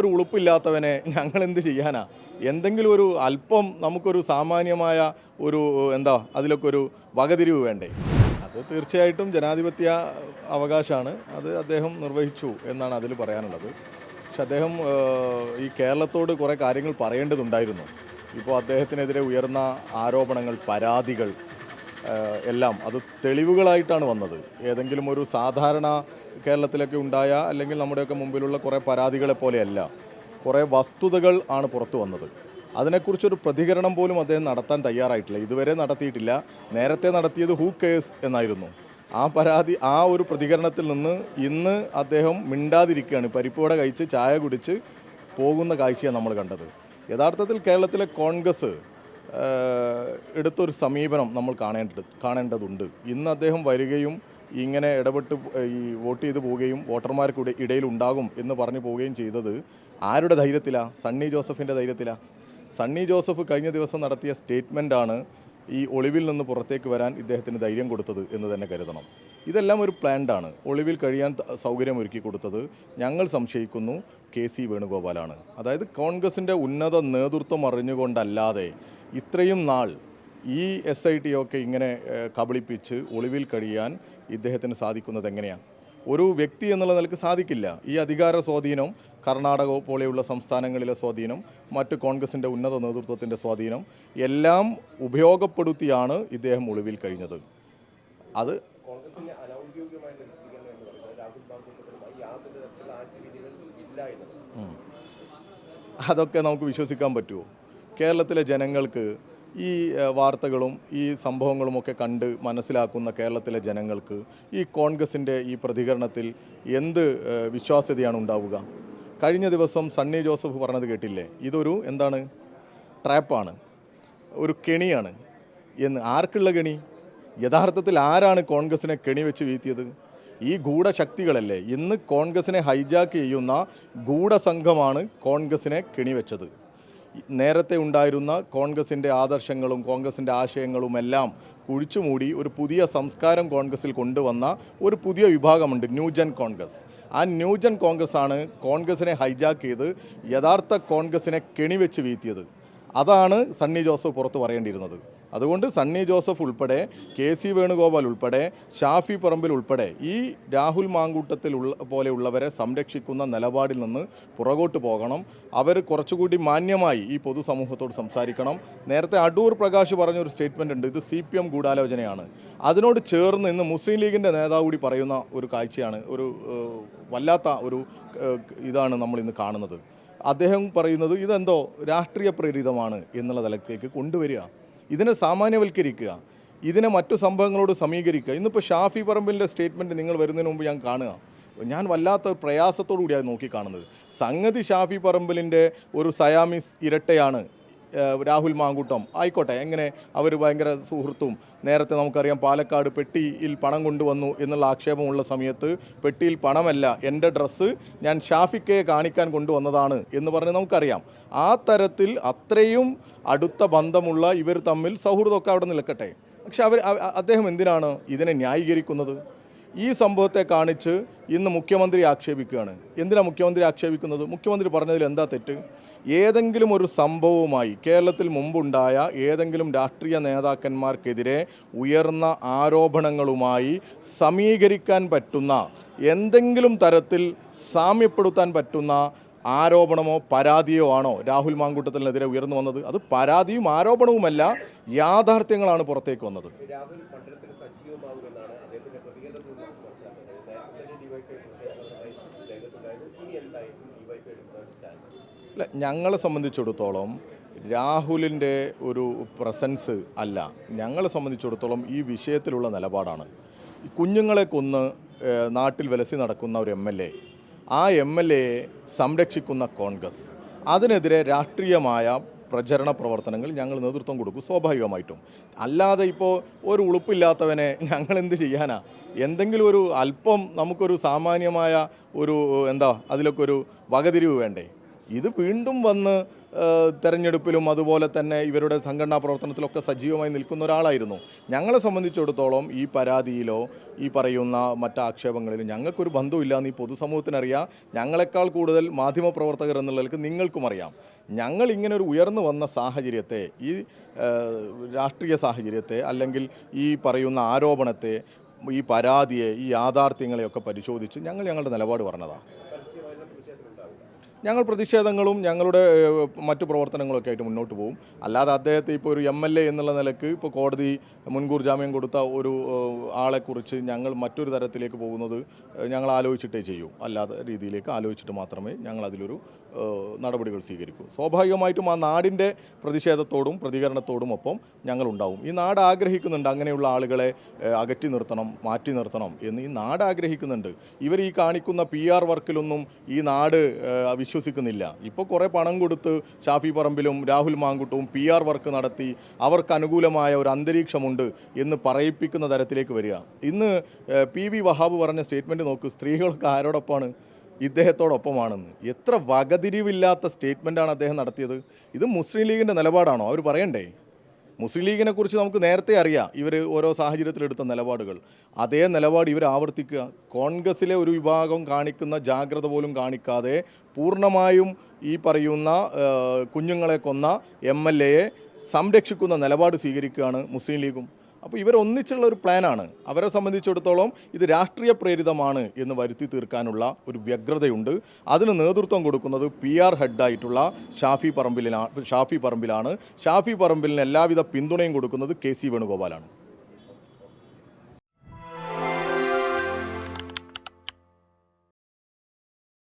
ഒരു ഉളുപ്പില്ലാത്തവനെ ഞങ്ങൾ എന്ത് ചെയ്യാനാ? എന്തെങ്കിലും ഒരു അല്പം നമുക്കൊരു സാമാന്യമായ ഒരു എന്താ അതിലൊക്കെ ഒരു വകതിരിവ് വേണ്ടേ? അത് തീർച്ചയായിട്ടും ജനാധിപത്യ അവകാശമാണ്. അത് അദ്ദേഹം നിർവഹിച്ചു എന്നാണ് അതിൽ പറയാനുള്ളത്. പക്ഷെ അദ്ദേഹം ഈ കേരളത്തോട് കുറേ കാര്യങ്ങൾ പറയേണ്ടതുണ്ടായിരുന്നു. ഇപ്പോൾ അദ്ദേഹത്തിനെതിരെ ഉയർന്ന ആരോപണങ്ങൾ പരാതികൾ എല്ലാം അത് തെളിവുകളായിട്ടാണ് വന്നത്. ഏതെങ്കിലും ഒരു സാധാരണ കേരളത്തിലൊക്കെ ഉണ്ടായ അല്ലെങ്കിൽ നമ്മുടെയൊക്കെ മുമ്പിലുള്ള കുറേ പരാതികളെ പോലെയല്ല കുറേ വസ്തുതകൾ ആണ് പുറത്തു വന്നത്. അതിനെക്കുറിച്ചൊരു പ്രതികരണം പോലും അദ്ദേഹം നടത്താൻ തയ്യാറായിട്ടില്ല. ഇതുവരെ നടത്തിയിട്ടില്ല. നേരത്തെ നടത്തിയത് ഹൂ കേസ് എന്നായിരുന്നു. ആ പരാതി ആ ഒരു പ്രതികരണത്തിൽ നിന്ന് ഇന്ന് അദ്ദേഹം മിണ്ടാതിരിക്കുകയാണ്. പരിപ്പോടെ കഴിച്ച് ചായ കുടിച്ച് പോകുന്ന കാഴ്ചയാണ് നമ്മൾ കണ്ടത്. യഥാർത്ഥത്തിൽ കേരളത്തിലെ കോൺഗ്രസ് എടുത്തൊരു സമീപനം നമ്മൾ കാണേണ്ടത് കാണേണ്ടതുണ്ട്. ഇന്ന് അദ്ദേഹം വരികയും ഇങ്ങനെ ഇടപെട്ട് ഈ വോട്ട് ചെയ്ത് പോവുകയും വോട്ടർമാർക്ക് ഇട- ഇടയിൽ ഉണ്ടാകും എന്ന് പറഞ്ഞു പോവുകയും ചെയ്തത് ആരുടെ ധൈര്യത്തിലാണ് സണ്ണി ജോസഫിന്റെ ധൈര്യത്തിലാണ് സണ്ണി ജോസഫ് കഴിഞ്ഞ ദിവസം നടത്തിയ സ്റ്റേറ്റ്മെന്റാണ് ഈ ഒളിവിൽ നിന്ന് പുറത്തേക്ക് വരാൻ ഇദ്ദേഹത്തിന് ധൈര്യം കൊടുത്തത് എന്ന് തന്നെ കരുതണം. ഇതെല്ലാം ഒരു പ്ലാൻഡാണ് ഒളിവിൽ കഴിയാൻ സൗകര്യമൊരുക്കി കൊടുത്തത് ഞങ്ങൾ സംശയിക്കുന്നു കെ സി വേണുഗോപാലാണ്. അതായത് കോൺഗ്രസിന്റെ ഉന്നത നേതൃത്വം അറിഞ്ഞുകൊണ്ടല്ലാതെ ഇത്രയും നാൾ ഈ എസ് ഐ ടി ഒക്കെ ഇങ്ങനെ കബളിപ്പിച്ച് ഒളിവിൽ കഴിയാൻ ഇദ്ദേഹത്തിന് സാധിക്കുന്നത് എങ്ങനെയാണ് ഒരു വ്യക്തി എന്നുള്ള നിലയ്ക്ക് സാധിക്കില്ല. ഈ അധികാര സ്വാധീനം കർണാടക പോലെയുള്ള സംസ്ഥാനങ്ങളിലെ സ്വാധീനം മറ്റ് കോൺഗ്രസിന്റെ ഉന്നത നേതൃത്വത്തിന്റെ സ്വാധീനം എല്ലാം ഉപയോഗപ്പെടുത്തിയാണ് ഇദ്ദേഹം ഒളിവിൽ കഴിഞ്ഞത്. അത് അതൊക്കെ നമുക്ക് വിശ്വസിക്കാൻ പറ്റുമോ? കേരളത്തിലെ ജനങ്ങൾക്ക് ഈ വാർത്തകളും ഈ സംഭവങ്ങളുമൊക്കെ കണ്ട് മനസ്സിലാക്കുന്ന കേരളത്തിലെ ജനങ്ങൾക്ക് ഈ കോൺഗ്രസിന്റെ ഈ പ്രതികരണത്തിൽ എന്ത് വിശ്വാസ്യതയാണ് ഉണ്ടാവുക? കഴിഞ്ഞ ദിവസം സണ്ണി ജോസഫ് പറഞ്ഞത് കേട്ടില്ലേ? ഇതൊരു എന്താണ്? ട്രാപ്പാണ്. ഒരു കെണിയാണ്. എന്ന് ആർക്കുള്ള കെണി? യഥാർത്ഥത്തിൽ ആരാണ് കോൺഗ്രസിനെ കെണി വെച്ച് വീഴ്ത്തിയത്? ഈ ഗൂഢശക്തികളല്ലേ? ഇന്ന് കോൺഗ്രസിനെ ഹൈജാക്ക് ചെയ്യുന്ന ഗൂഢസംഘമാണ് കോൺഗ്രസിനെ കെണിവെച്ചത് നേരത്തെ ഉണ്ടായിരുന്ന കോൺഗ്രസിന്റെ ആദർശങ്ങളും കോൺഗ്രസിന്റെ ആശയങ്ങളുമെല്ലാം കുഴിച്ചുമൂടി ഒരു പുതിയ സംസ്കാരം കോൺഗ്രസിൽ കൊണ്ടുവന്ന ഒരു പുതിയ വിഭാഗമുണ്ട് ന്യൂജൻ കോൺഗ്രസ്. ആ ന്യൂജൻ കോൺഗ്രസ് ആണ് കോൺഗ്രസിനെ ഹൈജാക്ക് ചെയ്ത് യഥാർത്ഥ കോൺഗ്രസിനെ കെണിവെച്ച് വീഴ്ത്തിയത്. അതാണ് സണ്ണി ജോസഫ് പുറത്ത് പറയേണ്ടിയിരുന്നത്. അതുകൊണ്ട് സണ്ണി ജോസഫ് ഉൾപ്പെടെ കെ സി വേണുഗോപാൽ ഉൾപ്പെടെ ഷാഫി പറമ്പിൽ ഉൾപ്പെടെ ഈ രാഹുൽ മാങ്കൂട്ടത്തിൽ ഉള്ള പോലെയുള്ളവരെ സംരക്ഷിക്കുന്ന നിലപാടിൽ നിന്ന് പുറകോട്ട് പോകണം. അവർ കുറച്ചുകൂടി മാന്യമായി ഈ പൊതുസമൂഹത്തോട് സംസാരിക്കണം. നേരത്തെ അടൂർ പ്രകാശ് പറഞ്ഞൊരു സ്റ്റേറ്റ്മെന്റ് ഉണ്ട് ഇത് സി പി എം ഗൂഢാലോചനയാണ്. അതിനോട് ചേർന്ന് ഇന്ന് മുസ്ലിം ലീഗിന്റെ നേതാവ് കൂടി പറയുന്ന ഒരു കാഴ്ചയാണ് ഒരു വല്ലാത്ത ഒരു ഇതാണ് നമ്മൾ ഇന്ന് കാണുന്നത്. അദ്ദേഹം പറയുന്നത് ഇതെന്തോ രാഷ്ട്രീയ പ്രേരിതമാണ് എന്നുള്ള തലത്തിലേക്ക് കൊണ്ടുവരിക. ഇതിനെ സാമാന്യവൽക്കരിക്കുക. ഇതിനെ മറ്റു സംഭവങ്ങളോട് സമീകരിക്കുക. ഇന്നിപ്പോൾ ഷാഫി പറമ്പിന്റെ സ്റ്റേറ്റ്മെന്റ് നിങ്ങൾ വരുന്നതിന് മുമ്പ് ഞാൻ കാണുക. ഞാൻ വല്ലാത്ത പ്രയാസത്തോടു കൂടിയാണ് നോക്കിക്കാണുന്നത്. സംഗതി ഷാഫി പറമ്പിലിന്റെ ഒരു സയാമിസ് ഇരട്ടയാണ്. രാഹുൽ മാങ്കൂട്ടം. ആയിക്കോട്ടെ എങ്ങനെ അവർ ഭയങ്കര സുഹൃത്തും. നേരത്തെ നമുക്കറിയാം പാലക്കാട് പെട്ടിയിൽ പണം കൊണ്ടുവന്നു എന്നുള്ള ആക്ഷേപമുള്ള സമയത്ത് പെട്ടിയിൽ പണമല്ല എന്റെ ഡ്രസ്സ് ഞാൻ ഷാഫിക്കയെ കാണിക്കാൻ കൊണ്ടുവന്നതാണ് എന്ന് പറഞ്ഞ് നമുക്കറിയാം. ആ തരത്തിൽ അത്രയും അടുത്ത ബന്ധമുള്ള ഇവർ തമ്മിൽ സൗഹൃദമൊക്കെ അവിടെ നിൽക്കട്ടെ. പക്ഷെ അവർ അദ്ദേഹം എന്തിനാണ് ഇതിനെ ന്യായീകരിക്കുന്നത്? ഈ സംഭവത്തെ കാണിച്ച് ഇന്ന് മുഖ്യമന്ത്രി ആക്ഷേപിക്കുകയാണ്. എന്തിനാണ് മുഖ്യമന്ത്രി ആക്ഷേപിക്കുന്നത്? മുഖ്യമന്ത്രി പറഞ്ഞതിൽ എന്താ തെറ്റ്? ഏതെങ്കിലും ഒരു സംഭവവുമായി കേരളത്തിൽ മുമ്പുണ്ടായ ഏതെങ്കിലും രാഷ്ട്രീയ നേതാക്കന്മാർക്കെതിരെ ഉയർന്ന ആരോപണങ്ങളുമായി സമീകരിക്കാൻ പറ്റുന്ന എന്തെങ്കിലും തരത്തിൽ സാമ്യപ്പെടുത്താൻ പറ്റുന്ന ആരോപണമോ പരാതിയോ ആണോ രാഹുൽ മാങ്കൂട്ടത്തിനെതിരെ ഉയർന്നു വന്നത്? അത് പരാതിയും ആരോപണവുമല്ല യാഥാർത്ഥ്യങ്ങളാണ് പുറത്തേക്ക് വന്നത്. രാഹുൽ അല്ല ഞങ്ങളെ സംബന്ധിച്ചിടത്തോളം രാഹുലിന്റെ ഒരു പ്രസൻസ് അല്ല. ഞങ്ങളെ സംബന്ധിച്ചിടത്തോളം ഈ വിഷയത്തിലുള്ള നിലപാടാണ്. കുഞ്ഞുങ്ങളെ കൊന്ന് നാട്ടിൽ വിലസി നടക്കുന്ന ഒരു എം എൽ എ ആ എം എൽ എയെ സംരക്ഷിക്കുന്ന കോൺഗ്രസ്. അതിനെതിരെ രാഷ്ട്രീയമായ പ്രചരണ പ്രവർത്തനങ്ങൾ ഞങ്ങൾ നേതൃത്വം കൊടുക്കും സ്വാഭാവികമായിട്ടും. അല്ലാതെ ഇപ്പോൾ ഒരു ഉളുപ്പില്ലാത്തവനെ ഞങ്ങൾ എന്ത് ചെയ്യാനാ? എന്തെങ്കിലും ഒരു അല്പം നമുക്കൊരു സാമാന്യമായ ഒരു എന്താ അതിലൊക്കെ ഒരു വകതിരിവ് വേണ്ടേ? ഇത് വീണ്ടും വന്ന് തെരഞ്ഞെടുപ്പിലും അതുപോലെ തന്നെ ഇവരുടെ സംഘടനാ പ്രവർത്തനത്തിലൊക്കെ സജീവമായി നിൽക്കുന്ന ഒരാളായിരുന്നു. ഞങ്ങളെ സംബന്ധിച്ചിടത്തോളം ഈ പരാതിയിലോ ഈ പറയുന്ന മറ്റ് ആക്ഷേപങ്ങളിലും ഞങ്ങൾക്കൊരു ബന്ധമില്ല എന്ന് ഈ പൊതുസമൂഹത്തിനറിയാം. ഞങ്ങളെക്കാൾ കൂടുതൽ മാധ്യമപ്രവർത്തകർ എന്നുള്ളവർക്ക് നിങ്ങൾക്കും അറിയാം. ഞങ്ങൾ ഇങ്ങനെ ഒരു ഉയർന്നു വന്ന സാഹചര്യത്തെ ഈ രാഷ്ട്രീയ സാഹചര്യത്തെ അല്ലെങ്കിൽ ഈ പറയുന്ന ആരോപണത്തെ ഈ പരാതിയെ ഈ യാഥാർത്ഥ്യങ്ങളെയൊക്കെ പരിശോധിച്ച് ഞങ്ങൾ ഞങ്ങളുടെ നിലപാട് പറഞ്ഞതാണ് ഞങ്ങൾ പ്രതിഷേധങ്ങളും ഞങ്ങളുടെ മറ്റു പ്രവർത്തനങ്ങളൊക്കെ ആയിട്ട് മുന്നോട്ട് പോകും. അല്ലാതെ അദ്ദേഹത്തെ ഇപ്പോൾ ഒരു എം എൽ എ എന്നുള്ള നിലയ്ക്ക് ഇപ്പോൾ കോടതി മുൻകൂർ ജാമ്യം കൊടുത്ത ഒരു ആളെക്കുറിച്ച് ഞങ്ങൾ മറ്റൊരു തരത്തിലേക്ക് പോകുന്നത് ഞങ്ങൾ ആലോചിച്ചിട്ടേ ചെയ്യൂ. അല്ലാതെ രീതിയിലേക്ക് ആലോചിച്ചിട്ട് മാത്രമേ ഞങ്ങൾ അതിലൊരു നടപടികൾ സ്വീകരിക്കൂ. സ്വാഭാവികമായിട്ടും ആ നാടിന്റെ പ്രതിഷേധത്തോടും പ്രതികരണത്തോടും ഒപ്പം ഞങ്ങളുണ്ടാവും ഈ നാട് ആഗ്രഹിക്കുന്നുണ്ട് അങ്ങനെയുള്ള ആളുകളെ അകറ്റി നിർത്തണം മാറ്റി നിർത്തണം എന്ന് ഈ നാട് ആഗ്രഹിക്കുന്നുണ്ട്. ഇവർ ഈ കാണിക്കുന്ന പി ആർ വർക്കിലൊന്നും ഈ നാട് ഏഹ്, വിശ്വസിക്കുന്നില്ല. ഇപ്പോൾ കുറേ പണം കൊടുത്ത് ഷാഫി പറമ്പിലും രാഹുൽ മാങ്കുട്ടും പി ആർ വർക്ക് നടത്തി അവർക്ക് അനുകൂലമായ ഒരു അന്തരീക്ഷമുണ്ട് എന്ന് പറയിപ്പിക്കുന്ന തരത്തിലേക്ക് വരിക. ഇന്ന് പി വി വഹാബ് പറഞ്ഞ സ്റ്റേറ്റ്മെന്റ് നോക്ക് സ്ത്രീകൾക്ക് ആരോടൊപ്പമാണ് ഇദ്ദേഹത്തോടൊപ്പമാണെന്ന്. എത്ര വകതിരിവില്ലാത്ത സ്റ്റേറ്റ്മെന്റാണ് അദ്ദേഹം നടത്തിയത്. ഇത് മുസ്ലിം ലീഗിന്റെ നിലപാടാണോ? അവർ പറയണ്ടേ? മുസ്ലിം ലീഗിനെ കുറിച്ച് നമുക്ക് നേരത്തെ അറിയാം. ഇവർ ഓരോ സാഹചര്യത്തിലെടുത്ത നിലപാടുകൾ. അതേ നിലപാട് ഇവർ ആവർത്തിക്കുക. കോൺഗ്രസിലെ ഒരു വിഭാഗം കാണിക്കുന്ന ജാഗ്രത പോലും കാണിക്കാതെ പൂർണമായും ഈ പറയുന്ന കുഞ്ഞുങ്ങളെ കൊന്ന എം എൽ എയെ സംരക്ഷിക്കുന്ന നിലപാട് സ്വീകരിക്കുകയാണ് മുസ്ലിം ലീഗും. അപ്പോൾ ഇവർ ഒന്നിച്ചുള്ള ഒരു പ്ലാനാണ് അവരെ സംബന്ധിച്ചിടത്തോളം ഇത് രാഷ്ട്രീയ പ്രേരിതമാണ് എന്ന് വരുത്തി തീർക്കാനുള്ള ഒരു വ്യഗ്രതയുണ്ട്. അതിന് നേതൃത്വം കൊടുക്കുന്നത് പി ആർ ഹെഡായിട്ടുള്ള ഷാഫി പറമ്പിലാണ് ഷാഫി പറമ്പിലാണ്. ഷാഫി പറമ്പിലിന് എല്ലാവിധ പിന്തുണയും കൊടുക്കുന്നത് കെ സി വേണുഗോപാലാണ്.